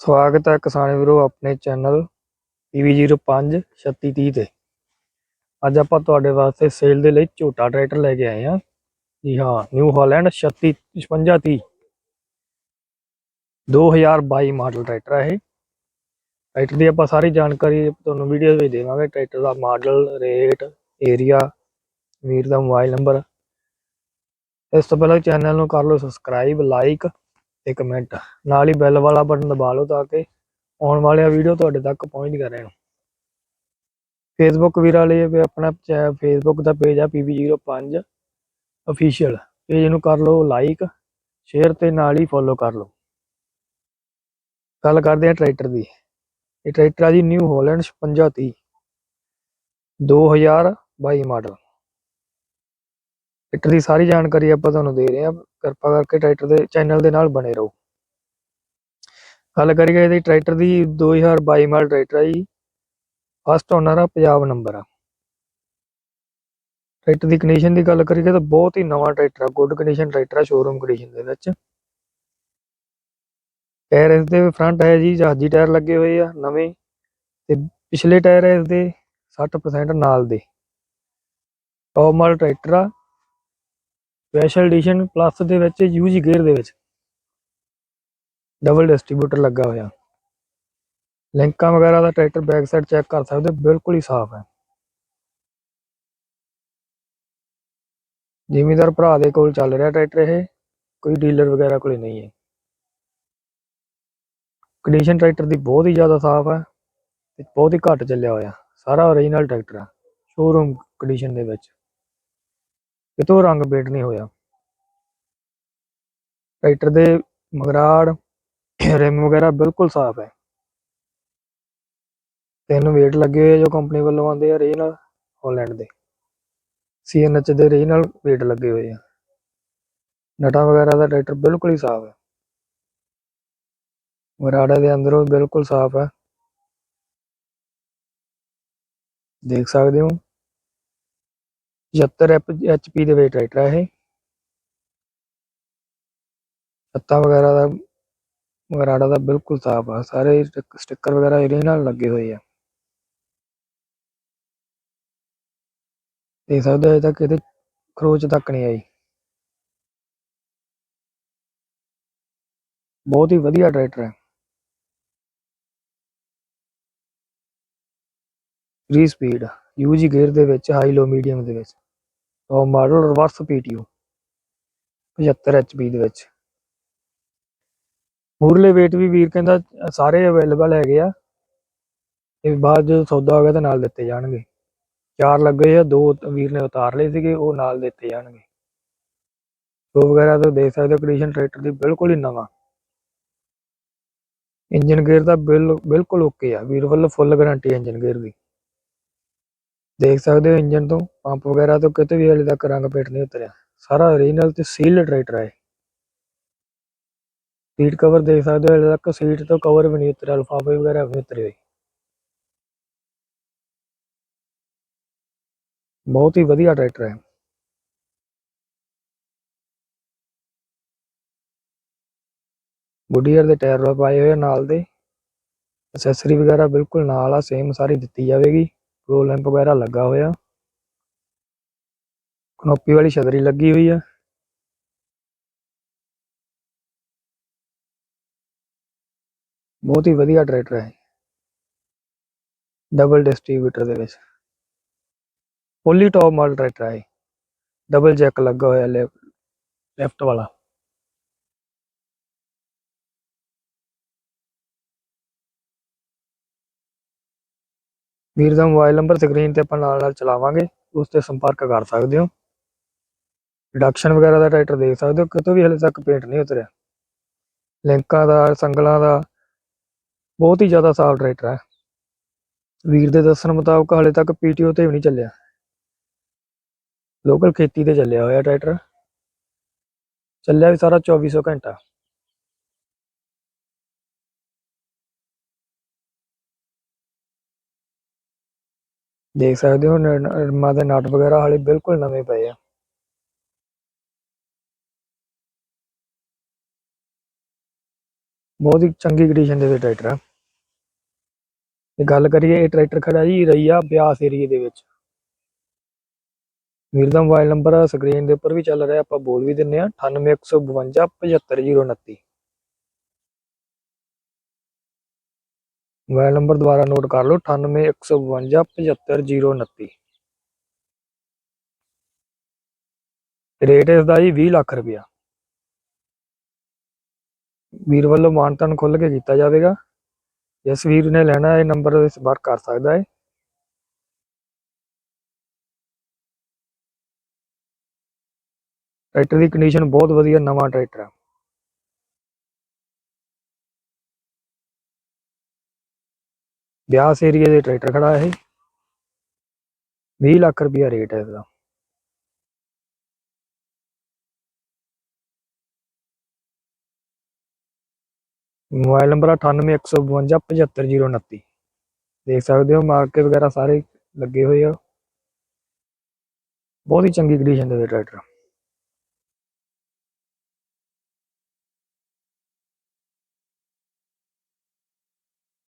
ਸਵਾਗਤ ਹੈ ਕਿਸਾਨ ਵੀਰੋ ਆਪਣੇ ਚੈਨਲ PV05 3630 ਤੇ। ਅੱਜ ਆਪਾਂ ਤੁਹਾਡੇ ਵਾਸਤੇ ਸੇਲ ਦੇ ਲਈ ਝੋਟਾ ਟਰੈਕਟਰ ਲੈ ਕੇ ਆਏ ਹਾਂ। ਜੀ ਹਾਂ, ਨਿਊ ਹਾਲੈਂਡ 36 5630 2022 ਮਾਡਲ ਟਰੈਕਟਰ ਹੈ ਇਹ। ਟਰੈਕਟਰ ਦੀ ਆਪਾਂ ਸਾਰੀ ਜਾਣਕਾਰੀ ਤੁਹਾਨੂੰ ਵੀਡੀਓ ਵਿੱਚ ਦੇਵਾਂਗੇ। ਟਰੈਕਟਰ ਦਾ ਮਾਡਲ, ਰੇਟ, ਏਰੀਆ, ਵੀਰ ਦਾ ਮੋਬਾਈਲ ਨੰਬਰ। ਇਸ ਤੋਂ ਪਹਿਲਾਂ ਚੈਨਲ ਨੂੰ ਕਰ ਲਓ ਸਬਸਕ੍ਰਾਈਬ, ਲਾਈਕ ਤੇ ਕਮੈਂਟ ਨਾਲ ਹੀ ਬੈਲ ਵਾਲਾ ਬਟਨ ਦਬਾ ਲਓ ਤਾਂ ਕਿ ਆਉਣ ਵਾਲੀਆਂ ਵੀਡੀਓ ਤੁਹਾਡੇ ਤੱਕ ਪਹੁੰਚਦੀਆਂ ਰਹਿਣ। ਫੇਸਬੁੱਕ ਵੀਰਾਂ ਲਈ ਵੀ ਆਪਣਾ ਫੇਸਬੁੱਕ ਦਾ ਪੇਜ ਆ PB05 ਅਫੀਸ਼ੀਅਲ ਪੇਜ ਨੂੰ ਕਰ ਲਓ ਲਾਈਕ ਸ਼ੇਅਰ ਤੇ ਨਾਲ ਹੀ ਫੋਲੋ ਕਰ ਲਓ। ਗੱਲ ਕਰਦੇ ਹਾਂ ਟਰੈਕਟਰ ਦੀ। ਇਹ ਟਰੈਕਟਰ ਆ ਜੀ ਨਿਊ ਹਾਲੈਂਡ 5630 2022 ਮਾਡਲ। ਟਰੈਕਟਰ ਦੀ ਸਾਰੀ ਜਾਣਕਾਰੀ ਆਪਾਂ ਤੁਹਾਨੂੰ ਦੇ ਰਹੇ ਹਾਂ। ਕਿਰਪਾ ਕਰਕੇ ਟਰੈਕਟਰ ਦੇ ਚੈਨਲ ਦੇ ਨਾਲ ਬਣੇ ਰਹੋ। ਗੱਲ ਕਰੀਏ ਇਹਦੀ, ਟਰੈਕਟਰ ਦੀ 2022 ਮਾਡਲ ਟਰੈਕਟਰ ਹੈ ਜੀ। ਫਸਟ ਓਨਰ ਆ, ਪੰਜਾਬ ਨੰਬਰ ਆ। ਟਰੈਕਟਰ ਦੀ ਕੰਡੀਸ਼ਨ ਦੀ ਗੱਲ ਕਰੀਏ ਤਾਂ ਬਹੁਤ ਹੀ ਨਵਾਂ ਟਰੈਕਟਰ ਆ। ਗੁੱਡ ਕੰਡੀਸ਼ਨ ਟਰੈਕਟਰ ਆ ਸ਼ੋਰੂਮ ਕੰਡੀਸ਼ਨ ਦੇ ਵਿੱਚ। ਟਾਇਰ ਇਸ ਦੇ ਫਰੰਟ ਹੈ ਜੀ, ਜਹਾਜ਼ੀ ਟਾਇਰ ਲੱਗੇ ਹੋਏ ਆ, ਨਵੇਂ। ਤੇ ਪਿਛਲੇ ਟਾਇਰ ਹੈ ਇਸ ਦੇ 60% ਨਾਲ ਦੇ। ਟੌਪ ਮਾਡਲ ਟਰੈਕਟਰ ਆ। ਸਪੈਸ਼ਲ ਐਡੀਸ਼ਨ ਪਲੱਸ ਦੇ ਵਿੱਚ ਯੂਜੀ ਗੇਅਰ ਦੇ ਵਿੱਚ। ਡਬਲ ਡਿਸਟ੍ਰੀਬਿਊਟਰ ਲੱਗਾ ਹੋਇਆ। ਲਿੰਕਾਂ ਵਗੈਰਾ ਦਾ ਟਰੈਕਟਰ ਬੈਕ ਸਾਈਡ ਚੈੱਕ ਕਰ ਸਕਦੇ ਹੋ, ਬਿਲਕੁਲ ਹੀ ਸਾਫ਼ ਹੈ। ਜ਼ਿਮੀਦਾਰ ਭਰਾ ਦੇ ਕੋਲ ਚੱਲ ਰਿਹਾ ਟਰੈਕਟਰ ਇਹ, ਕੋਈ ਡੀਲਰ ਵਗੈਰਾ ਕੋਲੇ ਨਹੀਂ ਹੈ। ਕੰਡੀਸ਼ਨ ਟਰੈਕਟਰ ਦੀ ਬਹੁਤ ਹੀ ਜ਼ਿਆਦਾ ਸਾਫ਼ ਹੈ ਤੇ ਬਹੁਤ ਹੀ ਘੱਟ ਚੱਲਿਆ ਹੋਇਆ, ਸਾਰਾ ਓਰੀਜਨਲ ਟਰੈਕਟਰ ਆ ਸ਼ੋਰੂਮ ਕੰਡੀਸ਼ਨ ਦੇ ਵਿੱਚ। ਕਿਤੋਂ ਰੰਗ ਪੇਂਟ ਨਹੀਂ ਹੋਇਆ। ਟਰੈਕਟਰ ਦੇ ਮਗਰਾੜ, ਰਿਮ ਵਗੈਰਾ ਬਿਲਕੁਲ ਸਾਫ਼ ਹੈ। ਤਿੰਨ ਵੇਟ ਲੱਗੇ ਹੋਏ ਜੋ ਕੰਪਨੀ ਵੱਲੋਂ ਆਉਂਦੇ ਆ ਰੀਜਨਲ ਹਾਲੈਂਡ ਦੇ। ਸੀਐਨਐਚ ਦੇ ਰੀਜਨਲ ਵੇਟ ਲੱਗੇ ਹੋਏ ਆ। ਨਟਾਂ ਵਗੈਰਾ ਦਾ ਟਰੈਕਟਰ ਬਿਲਕੁਲ ਹੀ ਸਾਫ਼ ਹੈ। ਮਗਰਾੜਾ ਦੇ ਅੰਦਰੋਂ ਬਿਲਕੁਲ ਸਾਫ਼ ਹੈ। ਦੇਖ ਸਕਦੇ ਹੋ? 75 ਐਚਪੀ ਦੇ ਵੇਟ ਟਰੈਕਟਰ ਹੈ ਇਹ। ਛੱਤਾਂ ਵਗੈਰਾ ਦਾ ਮਗਰਾੜਾ ਦਾ ਬਿਲਕੁਲ ਸਾਫ਼ ਆ। ਸਾਰੇ ਸਟicker ਵਗੈਰਾ ਇਹਦੇ ਨਾਲ ਲੱਗੇ ਹੋਏ ਆ। ਦੇਖ ਸਕਦੇ ਹੋ ਤੱਕ ਇਹਦੇ ਖਰੋਚ ਤੱਕ ਨਹੀਂ ਆਈ। ਬਹੁਤ ਹੀ ਵਧੀਆ ਟਰੈਕਟਰ ਹੈ 3 ਸਪੀਡ ਯੂਜੀ ਗੇਅਰ ਦੇ ਵਿੱਚ, ਹਾਈ ਲੋ ਮੀਡੀਅਮ ਦੇ ਵਿੱਚ। Top model reverse PTO 75 HP ਦੇ ਵਿੱਚ। ਮੂਰਲੇ weight ਵੀ ਵੀਰ ਕਹਿੰਦਾ ਸਾਰੇ ਅਵੇਲੇਬਲ ਹੈਗੇ ਆ। ਤੇ ਬਾਅਦ ਜਦੋਂ ਸੌਦਾ ਹੋ ਗਿਆ ਤਾਂ ਨਾਲ ਦਿੱਤੇ ਜਾਣਗੇ। ਚਾਰ ਲੱਗੇ ਆ, ਦੋ ਵੀਰ ਨੇ ਉਤਾਰ ਲਏ ਸੀਗੇ, ਉਹ ਨਾਲ ਦਿੱਤੇ ਜਾਣਗੇ। ਉਹ ਵਗੈਰਾ ਤੋਂ ਦੇਖ ਸਕਦੇ ਹੋ ਕੰਡੀਸ਼ਨ ਟਰੈਕਟਰ ਦੀ ਬਿਲਕੁਲ ਹੀ ਨਵਾਂ। ਇੰਜਨ ਗੇਅਰ ਦਾ ਬਿਲ, ਬਿਲਕੁਲ ਓਕੇ ਆ। ਵੀਰ ਵੱਲੋਂ ਫੁੱਲ ਗਾਰੰਟੀ ਇੰਜਨ ਗੇਅਰ ਦੀ। ਦੇਖ ਸਕਦੇ ਹੋ ਇੰਜਨ ਤੋਂ ਪੰਪ ਵਗੈਰਾ ਤੋਂ ਕਿਤੇ ਵੀ ਹਲੇ ਤੱਕ ਰੰਗ ਪੇਟ ਨਹੀਂ ਉਤਰਿਆ। ਸਾਰਾ ਓਰੀਜਨਲ ਤੇ ਸੀਲਡ ਟਰੈਕਟਰ ਹੈ ਸੀਟ ਕਵਰ ਦੇਖ ਸਕਦੇ ਹੋ ਹਲੇ ਤੱਕ ਸੀਟ ਤੋਂ ਕਵਰ ਵੀ ਨਹੀਂ ਉਤਰਿਆ, ਲਫ਼ਾਫੇ ਵਗੈਰਾ ਵੀ ਉਤਰੇ ਹੋਏ। ਬਹੁਤ ਹੀ ਵਧੀਆ ਟਰੈਕਟਰ ਹੈ ਗੁੱਡੀਅਰ ਦੇ ਟਾਇਰ ਪਾਏ ਹੋਏ ਆ ਨਾਲ ਦੇ। ਐਕਸੈਸਰੀ ਵਗੈਰਾ ਬਿਲਕੁਲ ਨਾਲ ਆ ਸੇਮ ਸਾਰੀ ਦਿੱਤੀ ਜਾਵੇਗੀ। ਰੋ ਲੈਂਪ ਵਗੈਰਾ ਲੱਗਾ ਹੋਇਆ ਕਨੋਪੀ ਵਾਲੀ ਛਤਰੀ ਲੱਗੀ ਹੋਈ ਆ ਬਹੁਤ ਹੀ ਵਧੀਆ ਟਰੈਕਟਰ ਹੈ ਡਬਲ ਡਿਸਟ੍ਰੀਬਿਊਟਰ ਦੇ ਵਿੱਚ ਫੁੱਲੀ ਟੌਪ ਮਾਡਲ ਟਰੈਕਟਰ ਹੈ ਡਬਲ ਜੈਕ ਲੱਗਾ ਹੋਇਆ ਲੈਫਟ ਵਾਲਾ ਵੀਰ ਦਾ ਮੋਬਾਈਲ ਨੰਬਰ ਸਕਰੀਨ ਤੇ ਆਪਾਂ ਨਾਲ ਨਾਲ ਚਲਾਵਾਂਗੇ, ਉਸ ਤੇ ਸੰਪਰਕ ਕਰ ਸਕਦੇ ਹੋ। ਰਿਡਕਸ਼ਨ ਵਗੈਰਾ ਦਾ ਟਰੈਕਟਰ ਦੇਖ ਸਕਦੇ ਹੋ, ਕਿਤੋਂ ਵੀ ਹਲੇ ਤੱਕ ਪੇਂਟ ਨਹੀਂ ਉਤਰਿਆ। ਲਿੰਕਾਂ ਦਾ, ਸੰਗਲਾਂ ਦਾ, ਬਹੁਤ ਹੀ ਜ਼ਿਆਦਾ ਸਾਫ਼ ਟਰੈਕਟਰ ਹੈ। ਵੀਰ ਦੇ ਦੱਸਣ ਮੁਤਾਬਕ ਹਲੇ ਤੱਕ ਪੀਟੀਓ ਤੇ ਵੀ ਨਹੀਂ ਚੱਲਿਆ। ਲੋਕਲ ਖੇਤੀ ਤੇ ਚੱਲਿਆ ਹੋਇਆ ਟਰੈਕਟਰ। ਚੱਲਿਆ ਵੀ ਸਾਰਾ 2400 ਘੰਟਾ। ਦੇਖ ਸਕਦੇ ਹੋ ਨਰਮਾ ਦੇ ਨਟ ਵਗੈਰਾ ਹਾਲੇ ਬਿਲਕੁਲ ਨਵੇਂ ਪਏ ਆ। ਬਹੁਤ ਹੀ ਚੰਗੀ ਕੰਡੀਸ਼ਨ ਦੇ ਵਿੱਚ ਟਰੈਕਟਰ ਆ। ਤੇ ਗੱਲ ਕਰੀਏ, ਇਹ ਟਰੈਕਟਰ ਖੜਾ ਜੀ ਰਈਆ ਬਿਆਸ ਏਰੀਏ ਦੇ ਵਿੱਚ। ਵੀਰ ਦਾ ਮੋਬਾਈਲ ਨੰਬਰ ਸਕਰੀਨ ਦੇ ਉੱਪਰ ਵੀ ਚੱਲ ਰਿਹਾ, ਆਪਾਂ ਬੋਲ ਵੀ ਦਿੰਨੇ ਆ 9815 ਮੋਬਾਈਲ ਨੰਬਰ ਦੁਬਾਰਾ ਨੋਟ ਕਰ ਲਓ 9815 75029 ਰੇਟ ਇਸ ਦਾ ਜੀ 20 ਲੱਖ ਰੁਪਇਆ। ਵੀਰ ਵੱਲੋਂ ਮਾਨਤਨ ਖੁੱਲ ਕੇ ਕੀਤਾ ਜਾਵੇਗਾ। ਜਿਸ ਵੀਰ ਨੇ ਲੈਣਾ ਹੈ ਨੰਬਰ ਤੇ ਸੰਪਰਕ ਕਰ ਸਕਦਾ ਹੈ ਟਰੈਕਟਰ ਦੀ ਕੰਡੀਸ਼ਨ ਬਹੁਤ ਵਧੀਆ, ਨਵਾਂ ਟਰੈਕਟਰ ਹੈ ਬਿਆਸ ਏਰੀਏ ਦੇ ਟਰੈਕਟਰ ਖੜਾ ਹੈ ਇਹ। 20 ਲੱਖ ਰੁਪਇਆ ਰੇਟ ਹੈ ਇਸਦਾ ਮੋਬਾਈਲ ਨੰਬਰ 9815 75029 ਦੇਖ ਸਕਦੇ ਹੋ ਮਾਰਕੇ ਵਗੈਰਾ ਸਾਰੇ ਲੱਗੇ ਹੋਏ ਆ। ਬਹੁਤ ਹੀ ਚੰਗੀ ਕੰਡੀਸ਼ਨ ਦੇ ਟਰੈਕਟਰ